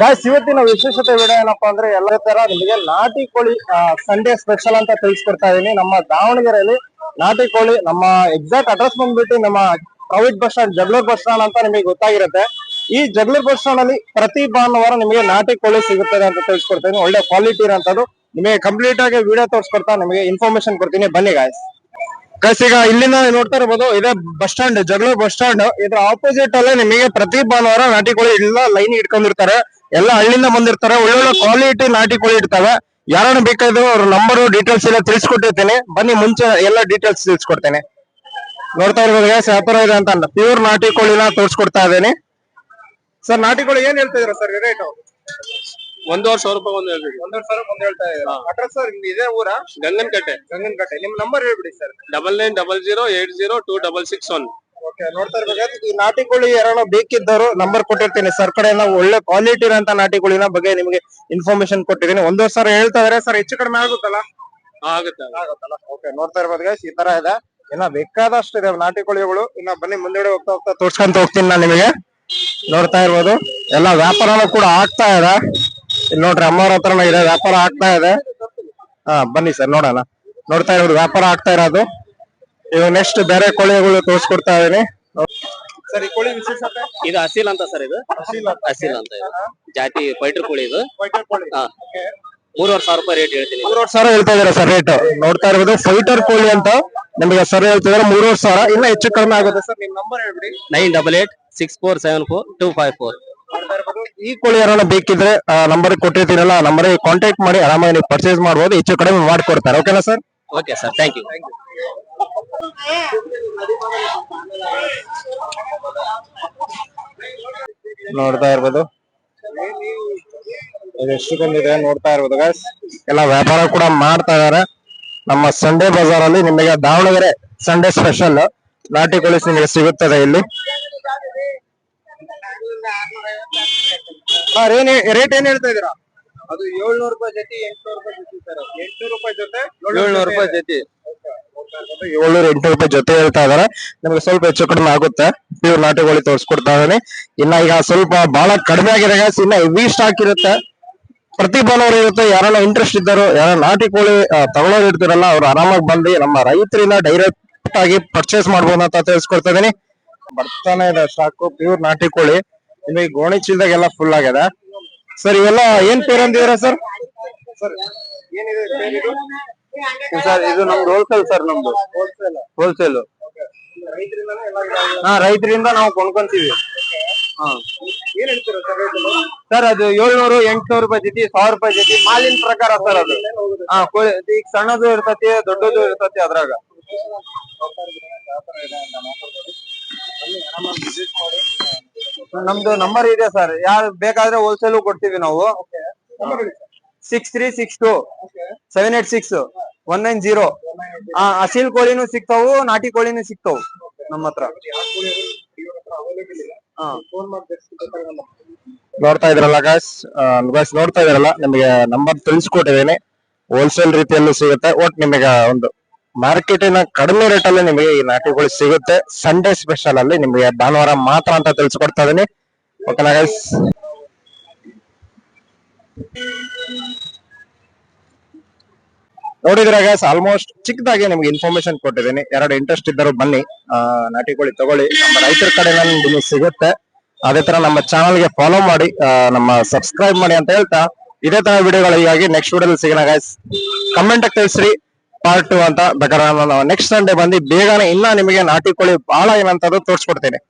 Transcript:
Guys ಇವತ್ತಿನ ವಿಶೇಷತೆ video ಏನಪ್ಪಾ ಅಂದ್ರೆ ಎಲ್ಲ ತರ ನಿಮಗೆ ನಾಟಿ ಕೋಳಿ ಸಂಡೇ ಸ್ಪೆಷಲ್ ಅಂತ ತಿಳಿಸ್ಕೊಡ್ತಾ ಇದೀನಿ. ನಮ್ಮ ದಾವಣಗೆರೆಯಲ್ಲಿ ನಾಟಿ ಕೋಳಿ, ನಮ್ಮ ಎಕ್ಸಾಕ್ಟ್ ಅಡ್ರೆಸ್ ಬಂದ್ಬಿಟ್ಟು ನಮ್ಮ private bus stand Jagalur bus stand ಅಂತ ನಿಮಗೆ ಗೊತ್ತಾಗಿರುತ್ತೆ. ಈ ಜಗಳೂರ್ ಬಸ್ ಸ್ಟಾಂಡ್ ಅಲ್ಲಿ ಪ್ರತಿ ಭಾನುವಾರ ನಿಮಗೆ ನಾಟಿ ಕೋಳಿ ಸಿಗುತ್ತದೆ ಅಂತ ತಿಳಿಸ್ಕೊಡ್ತೀನಿ ಒಳ್ಳೆ ಕ್ವಾಲಿಟಿ ಇರೋಂಥದ್ದು ನಿಮಗೆ ಕಂಪ್ಲೀಟ್ ಆಗಿ ವಿಡಿಯೋ ತೋರಿಸ್ಕೊಡ್ತಾ ನಿಮಗೆ ಇನ್ಫಾರ್ಮೇಶನ್ ಕೊಡ್ತೀನಿ. ಬನ್ನಿ ಗಾಯ್ಸ್ ಗೈಸ್ ಈಗ ಇಲ್ಲಿಂದ ನೋಡ್ತಾ ಇರ್ಬೋದು, ಇದೇ bus stand Jagalur bus stand ಇದ್ರ ಆಪೋಸಿಟ್ ಅಲ್ಲೇ ನಿಮಗೆ ಪ್ರತಿ ಭಾನುವಾರ ನಾಟಿ ಕೋಳಿ ಎಲ್ಲ ಲೈನ್ ಇಟ್ಕೊಂಡಿರ್ತಾರೆ. ಎಲ್ಲ ಹಳ್ಳಿಯಿಂದ ಬಂದಿರ್ತಾರೆ. ಒಳ್ಳೊಳ್ಳೆ ಕ್ವಾಲಿಟಿ ನಾಟಿ ಕೋಳಿ ಇರ್ತವೆ ಯಾರನ್ನ ಬೇಕಾದ್ರು ಅವ್ರ ನಂಬರ್ ಡೀಟೇಲ್ಸ್ ಎಲ್ಲ ತಿಳಿಸ್ಕೊಟ್ಟಿರ್ತೀನಿ. ಬನ್ನಿ ಮುಂಚೆ ಎಲ್ಲ ಡೀಟೇಲ್ಸ್ ತಿಳಿಸ್ಕೊಡ್ತೇನೆ. ನೋಡ್ತಾ ಇರ್ಬೋದು ಸ್ಯಾಪರ್ ಇದೆ ಅಂತ. ಪ್ಯೂರ್ ನಾಟಿ ಕೋಳಿನ ತೋರಿಸ್ಕೊಡ್ತಾ ಇದ್ದೇನೆ. ಸರ್ ನಾಟಿ ಕೋಳಿ ಏನ್ ಹೇಳ್ತಾ ಇದ್ರ ಸರ್ ರೇಟ್ ಒಂದೂವರೆ ಸಾವಿರ ರೂಪಾಯಿ ಒಂದು ಹೇಳ್ಬಿಡಿ. ಒಂದೂವರೆ ಸಾವಿರ ಒಂದು ಹೇಳ್ತಾ ಇದ್ದೀರಾ? ಅಡ್ರೆಸ್ ಸರ್ ಇದೇ ಊರ? ಗಂಗನಕಟ್ಟೆ. ಗಂಗನಕಟ್ಟೆ. ನಿಮ್ ನಂಬರ್ ಹೇಳ್ಬಿಡಿ sir double nine double zero eight zero two double six one. ನೋಡ್ತಾ ಇರ್ಬೇಕಾದ್ರೆ ಈ ನಾಟಿ ಕೋಳಿ ಯಾರೋ ಬೇಕಿದ್ದವರು ನಂಬರ್ ಕೊಟ್ಟಿರ್ತೀನಿ. ಸರ್ ಕಡೆ ನಾವು ಒಳ್ಳೆ ಕ್ವಾಲಿಟಿ ಇರೋಂತ ನಾಟಿ ಕೋಳಿನ ಬಗ್ಗೆ ನಿಮಗೆ ಇನ್ಫಾರ್ಮೇಶನ್ ಕೊಟ್ಟಿದ್ದೀನಿ. ಒಂದೂವರೆ ಸಾವಿರ ಹೇಳ್ತಾ ಇದ್ರೆ. ಸರ್ ಹೆಚ್ಚು ಕಡಿಮೆ ಆಗುತ್ತಲ್ಲ? ಆಗುತ್ತೆ ಆಗುತ್ತಲ್ಲ? ಓಕೆ ನೋಡ್ತಾ ಇರ್ಬೋದು ಗೈಸ್ ಈ ತರ ಇದೆ. ಇನ್ನ ಬೇಕಾದಷ್ಟು ಇದೆ ನಾಟಿ ಕೋಳಿಗಳು ಇನ್ನ ಬನ್ನಿ ಮುಂದೆಡೆ ಹೋಗ್ತಾ ಹೋಗ್ತಾ ತೋರ್ಸ್ಕೊಂತ ಹೋಗ್ತೀನಿ ನಾನು ನಿಮಗೆ. ನೋಡ್ತಾ ಇರ್ಬೋದು. ಎಲ್ಲ ವ್ಯಾಪಾರನೂ ಕೂಡ ಆಗ್ತಾ ಇದೆ. ಇಲ್ಲಿ ನೋಡ್ರಿ ಅಮ್ಮವ್ರ ಹತ್ರನೂ ಇದೆ ವ್ಯಾಪಾರ ಆಗ್ತಾ ಇದೆ. ಹಾ ಬನ್ನಿ ಸರ್ ನೋಡೋಣ. ನೋಡ್ತಾ ಇರೋದು ವ್ಯಾಪಾರ ಆಗ್ತಾ ಇರೋದು. ಇವಾಗ ನೆಕ್ಸ್ಟ್ ಬೇರೆ ಕೋಳಿಗಳು ತೋರಿಸ್ಕೊಡ್ತಾ ಇದೀನಿ ಸರ್ ಈ ಕೋಳಿ ವಿಶೇಷತೆ? ಇದು ಅಸೀಲ್ ಅಂತ ಸರ್ ಇದು. ಅಸೀಲ್ ಅಂತ. ಅಸೀಲ್ ಅಂತ ಇದು. ಜಾತಿ ಫೈಟರ್ ಕೋಳಿ ಇದು. ಫೈಟರ್ ಕೋಳಿ. ಹಾ. ಮೂರುವರೆ ಸಾವಿರ ರೂಪಾಯಿ ರೇಟ್ ಹೇಳ್ತೀನಿ ಮೂರುವರೆ ಸಾವಿರ ಹೇಳ್ತಾ ಇದಾರೆ ಸರ್ ರೇಟ್? ನೋಡ್ತಾ ಇರ್ಬೋದು ಫೈಟರ್ ಕೋಳಿ ಅಂತ ನಿಮಗೆ ಸರ್ ಹೇಳ್ತಿದಾರೆ ಮೂರುವರೆ ಸಾವಿರ. ಇನ್ನ ಹೆಚ್ಚು ಕಡಿಮೆ ಆಗುತ್ತೆ ಸರ್ ನಿಮ್ ನಂಬರ್ ಹೇಳ್ಬಿಡಿ. Nine double eight six four seven four two five four. ಈ ಕೋಳಿ ಯಾರನ್ನ ಬೇಕಿದ್ರೆ ನಂಬರ್ ಕೊಟ್ಟಿರ್ತೀನಲ್ಲ ನಂಬರ್ ಕಾಂಟ್ಯಾಕ್ಟ್ ಮಾಡಿ ಆರಾಮಾಗಿ ನೀವು ಪರ್ಚೇಸ್ ಮಾಡ್ಬೋದು ಹೆಚ್ಚು ಕಡಿಮೆ ಮಾಡ್ಕೊಡ್ತಾರೆ. ಓಕೆನಾ sir? Okay sir thank you ನೋಡ್ತಾ ಇರ್ಬೋದು. ಇದು ಎಷ್ಟು ಬಂದಿದೆ ನೋಡ್ತಾ ಇರ್ಬೋದು ಗಾಯ್ಸ್ ಎಲ್ಲ ವ್ಯಾಪಾರ ಕೂಡ ಮಾಡ್ತಾ ಇದಾರೆ. ನಮ್ಮ ಸಂಡೇ ಬಜಾರ್ ಅಲ್ಲಿ ನಿಮಗೆ ದಾವಣಗೆರೆ ಸಂಡೇ ಸ್ಪೆಷಲ್ ನಾಟಿ ಕೋಳಿ ನಿಮಗೆ ಸಿಗುತ್ತದೆ ಇಲ್ಲಿ. ರೇಟ್ ಏನ್ ಹೇಳ್ತಾ ಇದೀರಾ ಅದು ಏಳ್ನೂರು ರೂಪಾಯಿ ಜೊತೆ ಎಂಟ್ನೂರು ರೂಪಾಯಿ ಎಂಟ್ನೂರು ಏಳ್ನೂರು ರೂಪಾಯಿ ಜೊತೆ. ಏಳ್ನೂರ ಎಂಟು ರೂಪಾಯಿ ಜೊತೆ ಹೇಳ್ತಾ ಇದಾರೆ. ನಮ್ಗೆ ಸ್ವಲ್ಪ ಹೆಚ್ಚು ಕಡಿಮೆ ಆಗುತ್ತೆ. ಪ್ಯೂರ್ ನಾಟಿ ಕೋಳಿ ತೋರಿಸ್ಕೊಡ್ತಾ ಇದ್ದಾನೆ. ಇನ್ನ ಈಗ ಸ್ವಲ್ಪ ಬಹಳ ಕಡಿಮೆ ಆಗಿದೆ ಗಾಯ್ಸ್ ಇನ್ನ ಹೆವಿ ಸ್ಟಾಕ್ ಇರುತ್ತೆ. ಪ್ರತಿ ಭಾನುವಾರ ಇರುತ್ತೆ. ಯಾರನ್ನ ಇಂಟ್ರೆಸ್ಟ್ ಇದ್ದಾರೋ ಯಾರ ನಾಟಿ ಕೋಳಿ ತಗೊಳ್ಳೋರು ಇರ್ತಾರಲ್ಲ ಅವ್ರು ಆರಾಮಾಗಿ ಬಂದು ನಮ್ಮ ರೈತರಿಂದ ಡೈರೆಕ್ಟ್ ಆಗಿ ಪರ್ಚೇಸ್ ಮಾಡ್ಬೋದು ಅಂತ ತಿಳಿಸ್ಕೊಡ್ತಾ ಇದೀನಿ ಬರ್ತಾನೆ ಇದೆ ಸ್ಟಾಕ್ ಪ್ಯೂರ್ ನಾಟಿ ಕೋಳಿ ನಿಮಗೆ ಗೋಣಿ ಚೀಲದಾಗೆಲ್ಲ ಫುಲ್ ಆಗಿದೆ. ಸರ್ ಇವೆಲ್ಲ ಏನ್ ಪೇರ್ ಅಂದಿದ್ರ ಸರ್ ಸರ್ ಏನಿದೆ ಇದು? ಸರ್ ಇದು ನಮ್ದು ಹೋಲ್ಸೇಲ್ ಸರ್ ನಮ್ದು. ಹೋಲ್ಸೇಲ್ ಹೋಲ್ಸೇಲ್ ರೈತರಿಂದಾನೇ ಎಲ್ಲ ಗಿಡ ಹಾ ರೈತರಿಂದ ನಾವು ಕೊಂಡ್ಕೊಂತೀವಿ. ಹಾ. ಏನ್ ಹೇಳ್ತೀರಾ ಸರ್ ರೇಟ್ ಸರ್ ಅದು ಏಳ್ನೂರು ಎಂಟ್ನೂರು ರೂಪಾಯಿ ಜೊತೆ ಸಾವಿರ ರೂಪಾಯಿ ಜೊತೆ ಮಾಲಿನ ಪ್ರಕಾರ ಸರ್ ಅದು. ಹಾ ಕೋಳಿ ಈಗ ಸಣ್ಣದು ಇರ್ತತಿ ದೊಡ್ಡದು ಇರ್ತತಿ ಅದ್ರಾಗ. ನಮ್ದು ನಂಬರ್ ಇದೆ ಸರ್ ಯಾರು ಬೇಕಾದ್ರೆ ಹೋಲ್ಸೇಲ್ ಕೊಡ್ತೀವಿ ನಾವು. Six three six two seven eight six one nine zero ಹಾ ಅಸೀಲ್ ಕೋಳಿನೂ ಸಿಗ್ತಾವು ನಾಟಿ ಕೋಳಿನೂ ಸಿಗ್ತಾವು ನಮ್ಮ ಹತ್ರ. ಹಾ. ನೋಡ್ತಾ ಇದ್ರಲ್ಲ ಗಾಯ್ಸ್ ಗಾಯ್ಸ್ ನೋಡ್ತಾ ಇದ್ರಲ್ಲ ನಿಮಗೆ ನಂಬರ್ ತಿಳಿಸ್ಕೊಟ್ಟಿದ್ದೀನಿ. ಹೋಲ್ಸೇಲ್ ರೀತಿಯಲ್ಲೂ ಸಿಗುತ್ತೆ. ಒಟ್ ನಿಮಗೆ ಒಂದು ಮಾರ್ಕೆಟಿನ ಕಡಿಮೆ ರೇಟ್ ಅಲ್ಲಿ ನಿಮಗೆ ಈ ನಾಟಿಗಳು ಸಿಗುತ್ತೆ. ಸಂಡೇ ಸ್ಪೆಷಲ್ ಅಲ್ಲಿ ನಿಮಗೆ ಭಾನುವಾರ ಮಾತ್ರ ಅಂತ ತಿಳಿಸ್ಕೊಡ್ತಾ ಇದೀನಿ. ಓಕೆನಾ ಗಾಯ್ಸ್ ನೋಡಿದ್ರೆ ಗ್ಯಾಸ್ ಆಲ್ಮೋಸ್ಟ್ ಚಿಕ್ಕದಾಗಿ ನಿಮ್ಗೆ ಇನ್ಫಾರ್ಮೇಶನ್ ಕೊಟ್ಟಿದ್ದೀನಿ. ಎರಡು ಇಂಟ್ರೆಸ್ಟ್ ಇದ್ದರು ಬನ್ನಿ. ನಾಟಿ ಕೋಳಿ ತಗೊಳ್ಳಿ. ನಮ್ಮ ರೈತರ ಕಡೆ ನಿಮಗೆ ಸಿಗುತ್ತೆ. ಅದೇ ತರ ನಮ್ಮ ಚಾನಲ್ಗೆ ಫಾಲೋ ಮಾಡಿ. ನಮ್ಮ ಸಬ್ಸ್ಕ್ರೈಬ್ ಮಾಡಿ ಅಂತ ಹೇಳ್ತಾ ಇದೇ ತರ ವಿಡಿಯೋಗಳಿಗಾಗಿ ನೆಕ್ಸ್ಟ್ ವಿಡಿಯೋದಲ್ಲಿ ಸಿಗೋಣ ಗ್ಯಾಸ್ ಕಮೆಂಟ್ ತಿಳಿಸ್ರಿ ಪಾರ್ಟ್ ಟು ಅಂತ. ಬೇಕಾದ್ರೆ ನೆಕ್ಸ್ಟ್ ಸಂಡೇ ಬಂದು ಬೇಗನೆ ಇನ್ನ ನಿಮಗೆ ನಾಟಿ ಕೋಳಿ ಬಹಳ ಏನಂತ ತೋರಿಸ್ಕೊಡ್ತೇನೆ